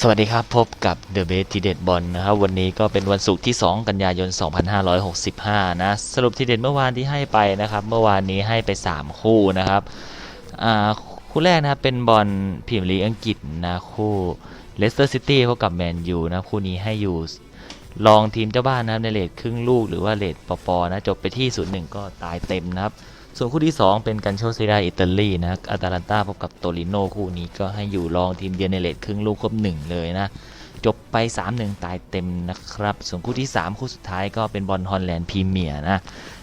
สวัสดีครับ พบกับ The b a s e ทีเด็ดบอลนะครับ วันนี้ก็เป็นวันศุกร์ที่ 2 กันยายน 2565 นะ สรุปทีเด็ดเมื่อวานที่ให้ไปนะครับ เมื่อวานนี้ให้ไป 3 คู่นะครับคู่แรกนะครับเป็นบอลพรีเมียร์ลีกอังกฤษนะคู่เลสเตอร์ซิตี้พบกับแมนยูนะคู่นี้ให้อยู่ลองทีมเจ้าบ้านนะครับในเลทครึ่งลูกหรือว่าเลทปปนะจบไปที่ 0-1 ก็ตายเต็มนะครับ ส่วนคู่ที่ 2 เป็นกันโชซีราอิตาลีนะอาตาลันตาพบกับโตริโนคู่นี้ก็ให้อยู่รองทีมเยือนในเลทครึ่งลูกครบหนึ่งเลยนะ จบไป 3-1 ตายเต็มนะครับ ส่วนคู่ที่ 3 คู่สุดท้ายก็เป็นบอลฮอลแลนด์พรีเมียร์นะ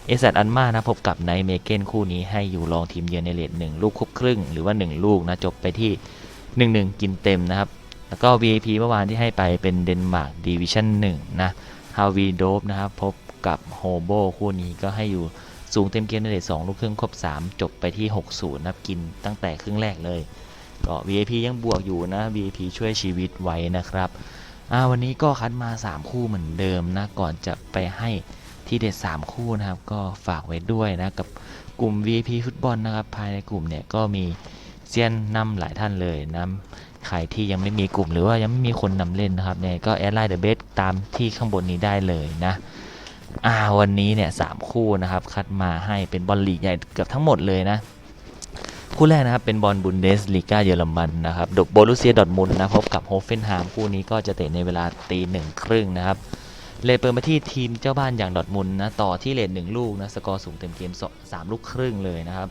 เอซัตอันมานะพบกับไนเมเกนคู่นี้ให้อยู่รองทีมเยือนในเลทหนึ่งลูกครบครึ่ง หรือว่า 1 ลูกนะจบไปที่ 1-1 กินเต็มนะครับ แล้วก็ VIP เมื่อวานที่ให้ไปเป็นเดนมาร์กดิวิชั่น1นะฮาวีโดฟนะครับพบกับโฮโบคู่นี้ก็ให้อยู่ สูงเต็มเกมในเลท2ลูกครึ่งครบ 3 จบไปที่ 60นับ กินตั้งแต่ครึ่งแรกเลย ก็ VIP ยังบวกอยู่นะ VIP ช่วยชีวิตไว้นะครับอ่าวันนี้ก็คัดมา 3 คู่เหมือนเดิมนะ ก่อนจะไปให้ที่เด็ด3คู่นะครับ ก็ฝากไว้ด้วยนะ กับกลุ่ม VIP ฟุตบอลนะครับ ภายในกลุ่มเนี่ยก็มีเซียนนำหลายท่านเลยนะใครที่ยังไม่มีกลุ่มหรือว่ายังไม่มีคนนำเล่นนะครับเนี่ยก็แอดไลน์เดอะเบสตามที่ข้างบนนี้ได้เลยนะ อ่าวันนี้เนี่ยสามคู่นะครับ คัดมาให้เป็นบอลลีกใหญ่เกือบทั้งหมดเลยนะ คู่แรกนะครับ เป็นบอลบุนเดสลีกาเยอรมันนะครับดโบลูเซียดอทมุนนะพบกับโฮเฟนไฮม์คู่นี้ก็จะเตะในเวลาตีหนึ่งครึ่งนะครับเลเปิดมาที่ทีมเจ้าบ้านอย่างดอทมุนนะต่อที่เลทหนึ่งลูกนะสกอร์สูงเต็มเกมสามลูกครึ่งเลยนะครับ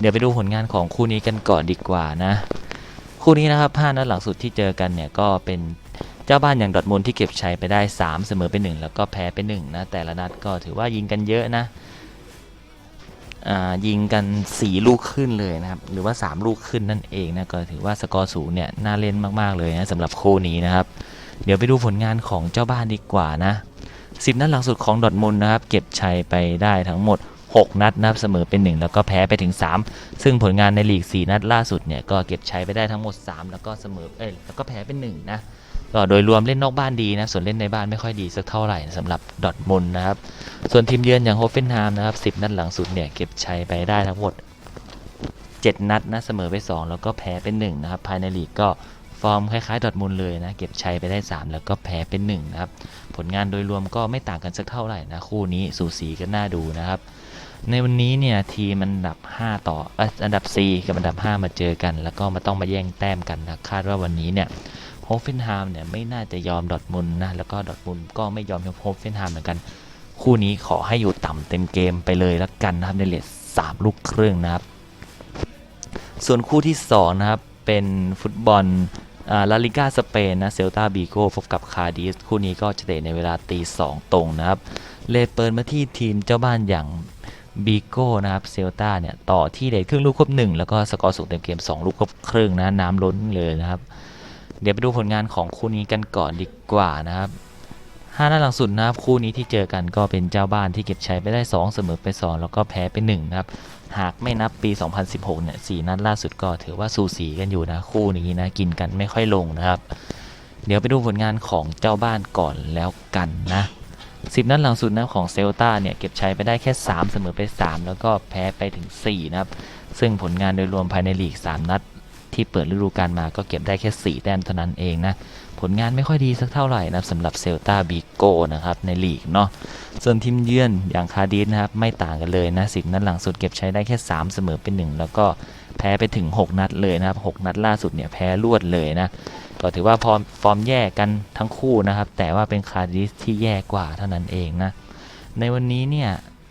เดี๋ยวไปดูผลงานของคู่นี้กันก่อนดีกว่านะ คู่นี้นะครับห้านัดหลังสุดที่เจอกันเนี่ยก็เป็น เจ้าบ้านอย่างดอร์ทมุนที่เก็บชัยไปได้ 3 เสมอไป 1 แล้วก็แพ้ไป1นะแต่ละนัดก็ถือว่ายิงกันเยอะนะยิงกัน 4 ลูกขึ้นเลยนะครับ หรือว่า 3 ลูกขึ้นนั่นเองนะก็ถือว่าสกอร์สูงเนี่ยน่าเล่นมากๆเลยนะสำหรับคู่นี้นะครับ เดี๋ยวไปดูผลงานของเจ้าบ้านดีกว่านะ10นัดหลังสุดของดอร์ทมุนด์นะครับ เก็บชัยไปได้ทั้งหมด 6 นัดนะครับเสมอเป็น 1 แล้วก็แพ้ไปถึง 3 ซึ่งผลงานในลีก 4 นัดล่าสุดเนี่ยก็เก็บชัยไปได้ทั้งหมด 3 แล้วก็เสมอเอ้ยแล้วก็แพ้เป็น1นะ ก็โดยรวมเล่นนอกบ้านดีนะ ส่วนเล่นในบ้านไม่ค่อยดีสักเท่าไหร่สำหรับดอทมุนนะครับ ส่วนทีมเยือนอย่างโฮเฟนไฮม์นะครับ 10 นัดหลังสุดเนี่ยเก็บชัยไปได้ทั้งหมด 7 นัดนะเสมอไป 2 แล้วก็แพ้เป็น1นะครับภายในลีกก็ฟอร์มคล้ายๆดอทมุนเลยนะเก็บชัยไปได้ 3 แล้วก็แพ้เป็น1นะครับผลงานโดยรวมก็ไม่ต่างกันสักเท่าไหร่นะคู่นี้สูสีกันน่าดูนะครับในวันนี้เนี่ยทีมอันดับ 5 ต่ออยอันดับ 4 กับอันดับ 5 มาเจอกัน แล้วก็มาต้องมาแย่งแต้มกันนะคาดว่าวันนี้เนี่ย โฮเฟนไฮม์เนี่ยไม่น่าจะยอมดอร์ทมุนนะ แล้วก็ดอร์ทมุนก็ไม่ยอมโฮเฟนไฮม์เหมือนกัน คู่นี้ขอให้อยู่ต่ำเต็มเกมไปเลยแล้วกันนะครับในเลท3ลูกครึ่งนะครับ ส่วนคู่ที่ 2 นะครับ เป็นฟุตบอลลาลิก้าสเปนนะเซลตาบีโกพบกับคาดิสคู่นี้ก็จะเตะในเวลาตีสองตรงนะครับเลเปิดมาที่ทีมเจ้าบ้านอย่างบีโก้นะครับเซลตาเนี่ยต่อที่เลทครึ่งลูกครบหนึ่งแล้วก็สกอร์สูงเต็มเกม 2 ลูกครบครึ่งนะน้ำล้นเลยนะครับ เดี๋ยวไปดูผลงานของคู่นี้กันก่อนดีกว่านะครับห้านัดหลังสุดนะครับคู่นี้ที่เจอกันก็เป็นเจ้าบ้านที่เก็บชัยไปได้ 2 เสมอไป 2 แล้วก็แพ้ไป1นะครับหากไม่นับปี 2016 เนี่ยสนัดล่าสุดก็ถือว่าสูสีกันอยู่นะคู่นี้นะกินกันไม่ค่อยลงนะครับ เดี๋ยวไปดูผลงานของเจ้าบ้านก่อนแล้วกันนะ10นัดหลังสุดนะของเซลตาเนี่ยเก็บชัยไปได้แค่ 3 เสมอไป 3 แล้วก็แพ้ไปถึง 4 นะครับ ซึ่งผลงานโดยรวมภายในลีก 3 นัด ที่เปิดฤดูกาลมาก็เก็บได้แค่ 4 แต้มเท่านั้นเองนะ ผลงานไม่ค่อยดีสักเท่าไหร่นะสำหรับเซลตาบีโกนะครับในลีกเนาะส่วนทีมเยือนอย่างคาร์ดิสนะครับไม่ต่างกันเลยนะสิบนัดหลังสุดเก็บใช้ได้แค่ 3 เสมอเป็น 1 แล้วก็แพ้ไปถึง 6 นัดเลยนะครับ 6 นัดล่าสุดเนี่ยแพ้รวดเลยนะก็ถือว่าฟอร์มฟอร์มแย่กันทั้งคู่นะครับ แต่ว่าเป็นคาร์ดิสที่แย่กว่าเท่านั้นเองนะในวันนี้เนี่ย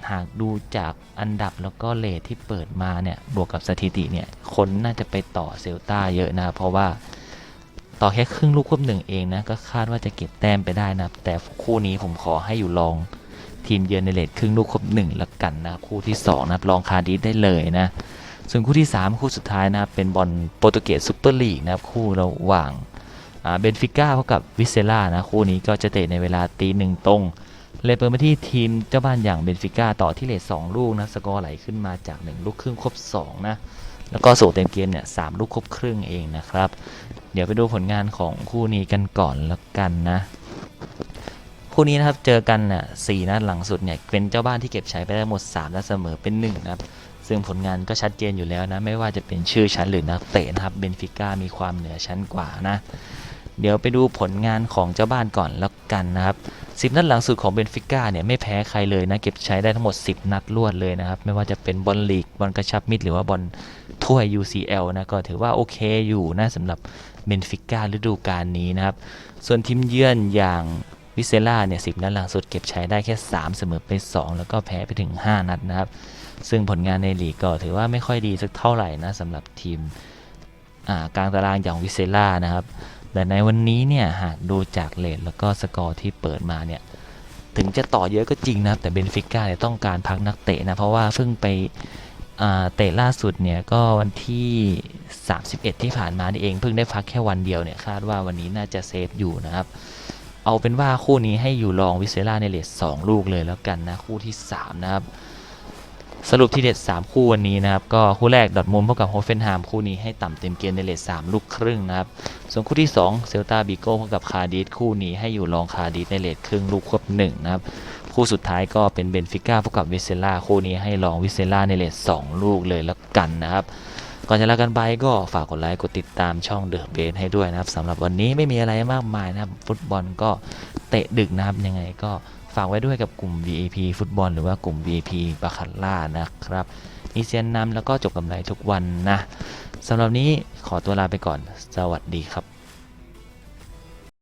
หากดูจากอันดับแล้วก็เลทที่เปิดมาเนี่ยบวกกับสถิติเนี่ยคนน่าจะไปต่อเซลตาเยอะนะ เพราะว่าต่อแค่ครึ่งลูกควบหนึ่งเองนะ ก็คาดว่าจะเก็บแต้มไปได้นะแต่คู่นี้ผมขอให้อยู่ลองทีมเยือนในเลทครึ่งลูกควบหนึ่งละกันนะคู่ที่2นะลองคาร์ดิสได้เลยนะส่วนคู่ที่ 3 คู่สุดท้ายนะเป็นบอลโปรตุเกสซูเปอร์ลีกนะครับคู่ระหว่างเบนฟิก้าพบกับวิเซล่านะคู่นี้ก็จะเตะในเวลาตีหนึ่งตรง เลยเปิดมาที่ทีมเจ้าบ้านอย่างเบนฟิก้าต่อที่เลทสองลูกนะสกอร์ไหลขึ้นมาจาก 1 ลูกครึ่งครบ2นะแล้วก็สูงเต็มเกมเนี่ยสามลูกครบครึ่งเองนะครับ เดี๋ยวไปดูผลงานของคู่นี้กันก่อนแล้วกันนะคู่นี้นะครับเจอกันน่ะสี่นัดหลังสุดเนี่ยเป็นเจ้าบ้านที่เก็บชัยไปได้หมด3นัดเสมอเป็น1นะครับซึ่งผลงานก็ชัดเจนอยู่แล้วนะ ไม่ว่าจะเป็นชื่อชั้นหรือนักเตะนะครับเบนฟิก้ามีความเหนือชั้นกว่านะ เดี๋ยวไปดูผลงานของเจ้าบ้านก่อนแล้วกันนะครับ10 นัดหลังสุดของเบนฟิก้าเนี่ยไม่แพ้ใครเลยนะเก็บใช้ได้ทั้งหมด 10 นัดรวดเลยนะครับ ไม่ว่าจะเป็นบอลลีกบอลกระชับมิตรหรือว่าบอลถ้วย UCL นะก็ถือว่าโอเคอยู่นะสำหรับเบนฟิก้าฤดูกาลนี้นะครับ ส่วนทีมเยือนอย่างวิเซล่าเนี่ยสินัดหลังสุดเก็บใช้ได้แค่ 3 เสมอไป 2 แล้วก็แพ้ไปถึง 5 นัดนะครับ ซึ่งผลงานในลีกก็ถือว่าไม่ค่อยดีสักเท่าไหร่นะสำหรับทีมกลางตารางอย่างวิเซล่านะครับ แต่ในวันนี้เนี่ยหากดูจากเลทแล้วก็สกอร์ที่เปิดมาเนี่ยถึงจะต่อเยอะก็จริงนะครับแต่เบนฟิก้าเนี่ยต้องการพักนักเตะนะเพราะว่าเพิ่งไปเตะล่าสุดเนี่ยก็วันที่ 31 ที่ผ่านมานี่เองเพิ่งได้พักแค่วันเดียวเนี่ยคาดว่าวันนี้น่าจะเซฟอยู่นะครับเอาเป็นว่าคู่นี้ให้อยู่รองวิเซล่าในเลท2ลูกเลยแล้วกันนะคู่ที่ 3 นะครับ สรุปที่เด็ด 3 คู่วันนี้นะครับ ก็คู่แรกดอทมุนพบกับโฮเฟนไฮม์คู่นี้ให้ต่ำเต็มเกณฑ์ในเลท3ลูกครึ่งนะครับ ส่วนคู่ที่ 2 เซลตาบิโก้พบกับคาร์ดิสคู่นี้ให้อยู่รองคาร์ดิสในเลทครึ่งลูกควบหนึ่งนะครับ คู่สุดท้ายก็เป็นเบนฟิก้าพบกับวิเซล่าคู่นี้ให้รองวิเซล่าในเลท2ลูกเลยแล้วกันนะครับ ก่อนจะลากันไปก็ฝากกดไลค์กดติดตามช่องเดอะเบสให้ด้วยนะครับสำหรับวันนี้ไม่มีอะไรมากมายนะครับฟุตบอลก็เตะดึกนะครับยังไงก็ ฝากไว้ด้วยกับกลุ่ม VAP ฟุตบอลหรือว่ากลุ่ม VAP บาคาร่านะครับ มีเซียนนำแล้วก็จบกำไรทุกวันนะสำหรับนี้ขอตัวลาไปก่อน สวัสดีครับ